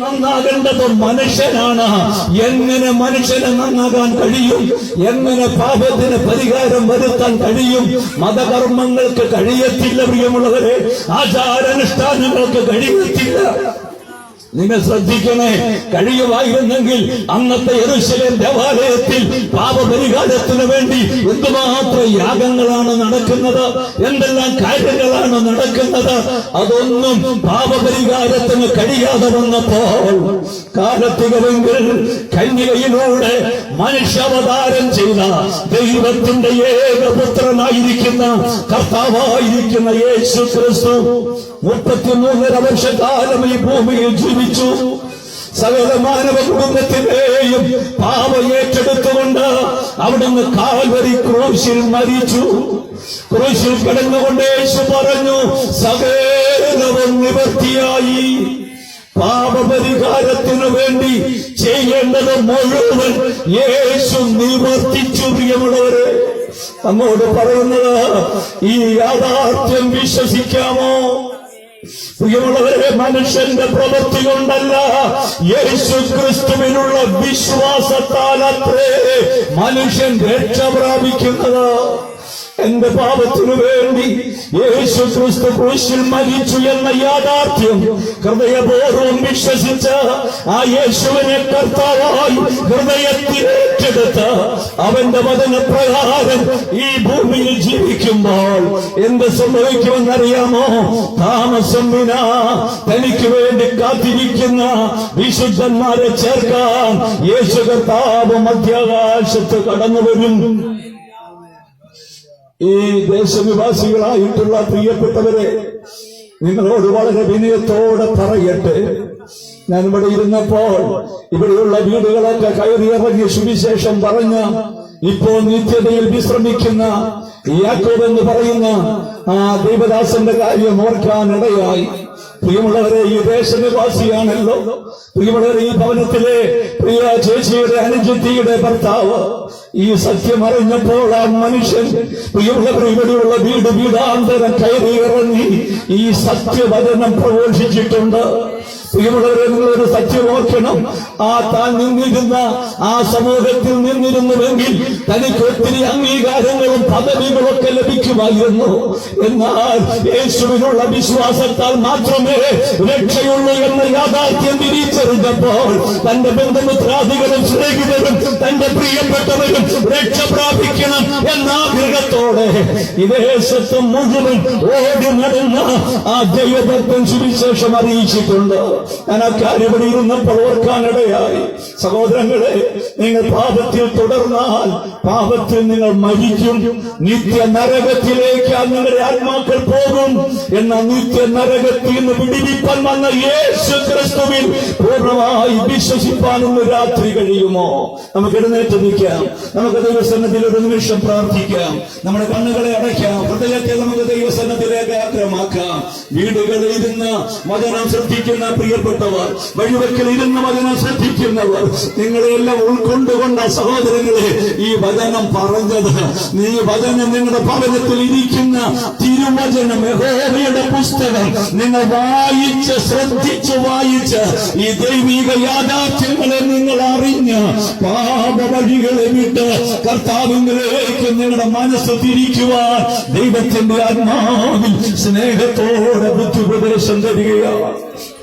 നന്നാകേണ്ടത് മനുഷ്യനാണ്. എങ്ങനെ മനുഷ്യന് നന്നാകാൻ കഴിയും? എങ്ങനെ പാപത്തിന് പരിഹാരം വരുത്താൻ കഴിയും? മതകർമ്മങ്ങൾക്ക് കഴിയത്തില്ല പ്രിയമുള്ളവരെ. ആചാരാനുഷ്ഠാനങ്ങൾക്ക് കഴിയത്തില്ല. നിങ്ങൾ ശ്രദ്ധിക്കണേ. കഴിയുമായിരുന്നെങ്കിൽ അന്നത്തെ എറുശലേം ദേവാലയത്തിൽ പാപപരിഹാരത്തിന് വേണ്ടി എന്തുമാത്രം യാഗങ്ങളാണ് നടക്കുന്നത് എന്തെല്ലാം കാര്യങ്ങളാണ് നടക്കുന്നത് അതൊന്നും പാപപരിഹാരത്തിന് കഴിയാതെ വന്നപ്പോൾ കാലത്തികവെങ്കിൽ കന്യകയിലൂടെ മനുഷ്യാവതാരം ചെയ്ത ദൈവത്തിന്റെ ഏകപുത്രനായിരിക്കുന്ന കർത്താവായിരിക്കുന്ന യേശു ക്രിസ്തു മുപ്പത്തിമൂന്നര വർഷക്കാലം ഈ ഭൂമിയിൽ ജീവിച്ചു. സകല മാനവ കുടുംബത്തിന്റെയും പാപ ഏറ്റെടുത്തുകൊണ്ട് അവിടുന്ന് കാൽവരി ക്രൂശിൽ മരിച്ചു. ക്രൂശിൽ കിടന്നുകൊണ്ട് യേശു പറഞ്ഞു സകലവും നിവർത്തിയായി. പാപപരിഹാരത്തിനു വേണ്ടി ചെയ്യേണ്ടത് മുഴുവൻ യേശു നിവർത്തിച്ചു പ്രിയമുള്ളവരെ. നമ്മോട് പറയുന്നത് ഈ യാഥാർത്ഥ്യം വിശ്വസിക്കാമോ? പ്രിയമുള്ളവരെ മനുഷ്യന്റെ പ്രവൃത്തി കൊണ്ടല്ല. യേശു ക്രിസ്തുവിനുള്ള വിശ്വാസത്താൽ അത്രേ മനുഷ്യൻ രക്ഷ പ്രാപിക്കുന്നത്. എന്റെ പാപത്തിനു വേണ്ടി യേശു ക്രിസ്തു ക്രൂശിൽ മരിച്ചു എന്ന യാഥാർത്ഥ്യം ഹൃദയപൂർവം വിശ്വസിച്ച ആ യേശുവിനെ കർത്താവായി ഹൃദയത്തിൽ ഏറ്റെടുത്ത് അവന്റെ വചനപ്രകാരം ഈ ഭൂമിയിൽ ജീവിക്കുമ്പോൾ എന്ത് സംഭവിക്കുമെന്നറിയാമോ? താമസം വിന തനിക്ക് വേണ്ടി കാത്തിരിക്കുന്ന വിശുദ്ധന്മാരെ ചേർക്കാൻ യേശു കർത്താവ് മധ്യാകാശത്ത് കടന്നു വരും. ഈ ദേശനിവാസികളായിട്ടുള്ള പ്രിയപ്പെട്ടവരെ നിങ്ങളോട് വളരെ വിനയത്തോടെ പറയട്ടെ. ഞാൻ ഇവിടെ ഇരുന്നപ്പോൾ ഇവിടെയുള്ള വീടുകളൊക്കെ കയറിയിറങ്ങി സുവിശേഷം പറഞ്ഞ ഇപ്പോൾ നിത്യതയിൽ വിശ്രമിക്കുന്ന യാക്കോബ് എന്ന് പറയുന്ന ആ ദൈവദാസന്റെ കാര്യം ഓർക്കാൻ ഇടയായി. പ്രിയമുള്ളവരെ ഈ ദേശനിവാസിയാണല്ലോ. പ്രിയമുള്ളവരെ ഈ ഭവനത്തിലെ പ്രിയ ചേച്ചിയുടെ അനുജിത്തിയുടെ ഭർത്താവ്. ഈ സത്യം അറിഞ്ഞപ്പോൾ ആ മനുഷ്യൻ പ്രിയമുള്ളവർ ഇവിടെയുള്ള വീട് വീടാന്തരം കയറി ഇറങ്ങി ഈ സത്യവചനം പ്രഘോഷിച്ചിട്ടുണ്ട് പ്രിയമുള്ളവരെ നിങ്ങളൊരു സത്യം ആ താൻ നിന്നിരുന്ന ആ സമൂഹത്തിൽ നിന്നിരുന്നുവെങ്കിൽ തനിക്ക് ഒത്തിരി അംഗീകാരങ്ങളും പദവികളൊക്കെ ലഭിക്കുമായിരുന്നു. എന്നാൽ യേശുവിനുള്ള വിശ്വാസത്താൽ മാത്രമേ രക്ഷയുള്ളൂ എന്ന യാഥാർത്ഥ്യം തിരിച്ചറിഞ്ഞപ്പോൾ തന്റെ ബന്ധുമിത്രാദികളും സ്നേഹിതരും തന്റെ പ്രിയപ്പെട്ടവരും രക്ഷ പ്രാപിക്കണം എന്ന ഇതേ സത്വം മുഴുവൻ ഓടി നടന്ന ആ ദൈവതത്വം സുവിശേഷം അറിയിച്ചിട്ടുണ്ട്. ഞാൻ ആ കാര്യം ഇവിടെ ഇരുന്നപ്പോൾ ഓർക്കാനിടയായി. സഹോദരങ്ങളെ നിങ്ങൾ പാപത്തിൽ തുടർന്നാൽ പാപത്തിൽ നിങ്ങൾ മരിക്കും. നിത്യ നരകത്തിലേക്ക് നിങ്ങളുടെ ആത്മാക്കൾ പോകും എന്ന നിത്യ നരകത്തിൽ നിന്ന് പിടിവിപ്പാൻ വന്ന യേശു ക്രിസ്തുവിൽ പൂർണമായി വിശ്വസിപ്പാനൊന്ന് രാത്രി കഴിയുമോ? നമുക്ക് എഴുന്നേറ്റ് നിൽക്കാം. നമുക്ക് ദൈവസന്നത്തിൽ ഒരു നിമിഷം പ്രാർത്ഥിക്കാം. നമ്മുടെ കണ്ണുകളെ അടയ്ക്കാം. ഹൃദയത്തെ നമുക്ക് ദൈവസന്നത്തിലേക്ക് ആഗ്രഹമാക്കാം വീടുകളിൽ ഇരുന്ന് വചനം ശ്രദ്ധിക്കുന്ന പ്രിയപ്പെട്ടവർ വഴിവെക്കൽ ഇരുന്ന് വചനം ശ്രദ്ധിക്കുന്നവർ നിങ്ങളെല്ലാം ഉൾക്കൊണ്ടുകൊണ്ട സഹോദരങ്ങളെ ഈ വചനം പറഞ്ഞത് നീ വചനം നിങ്ങളുടെ ഭവനത്തിൽ ഇരിക്കുന്ന തിരുവചനം യഹോവയുടെ പുസ്തകം നിങ്ങൾ വായിച്ച് ശ്രദ്ധിച്ച് വായിച്ച് ഈ ദൈവിക യാഥാർത്ഥ്യങ്ങളെ നിങ്ങൾ അറിഞ്ഞ് പാപ വഴികളെ വിട്ട് കർത്താവിലേക്ക് നിങ്ങളുടെ മനസ്സ് തിരിക്കുവാൻ ദൈവത്തിന്റെ ആത്മാവിൽ സ്നേഹത്തോടെ ബുദ്ധി ഉപദേശം തരികയാണ്.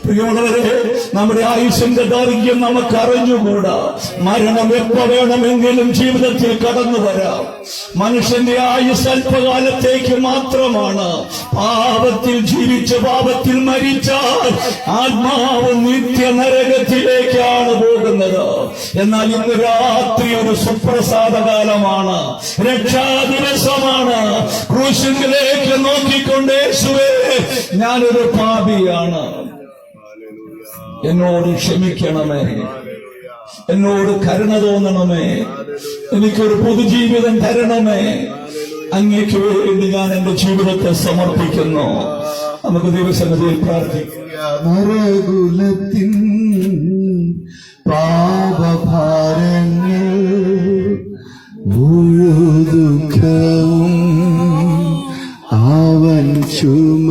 പ്രിയമുള്ളവരെ നമ്മുടെ ആയുഷിന്റെ ദൈർഘ്യം നമുക്ക് അറിഞ്ഞുകൂടാ മരണം എപ്പോ വേണമെങ്കിലും ജീവിതത്തിൽ കടന്നു വരാം. മനുഷ്യന്റെ ആയുസ് അല്പകാലത്തേക്ക് മാത്രമാണ്. പാപത്തിൽ ജീവിച്ച് പാപത്തിൽ മരിച്ചാൽ ആത്മാവ് നിത്യ നരകത്തിലേക്കാണ് പോകുന്നത്. എന്നാൽ ഇന്ന് രാത്രി ഒരു സുപ്രസാദ കാലമാണ്. രക്ഷാ ദിവസമാണ് ക്രൂശിലേക്ക് നോക്കിക്കൊണ്ടേ ഞാനൊരു പാപിയാണ്. എന്നോട് ക്ഷമിക്കണമേ. എന്നോട് കരുണ തോന്നണമേ. എനിക്കൊരു പൊതുജീവിതം തരണമേ. അങ്ങേക്ക് വേണ്ടി ഞാൻ എന്റെ ജീവിതത്തെ സമർപ്പിക്കുന്നു. നമുക്ക് ദിവസങ്ങളിൽ പ്രാർത്ഥിക്കാം. നരകുലത്തിൻ പാപഭാരങ്ങൾ മുഴുദുഃഖവും അവൻ ചുമന്നു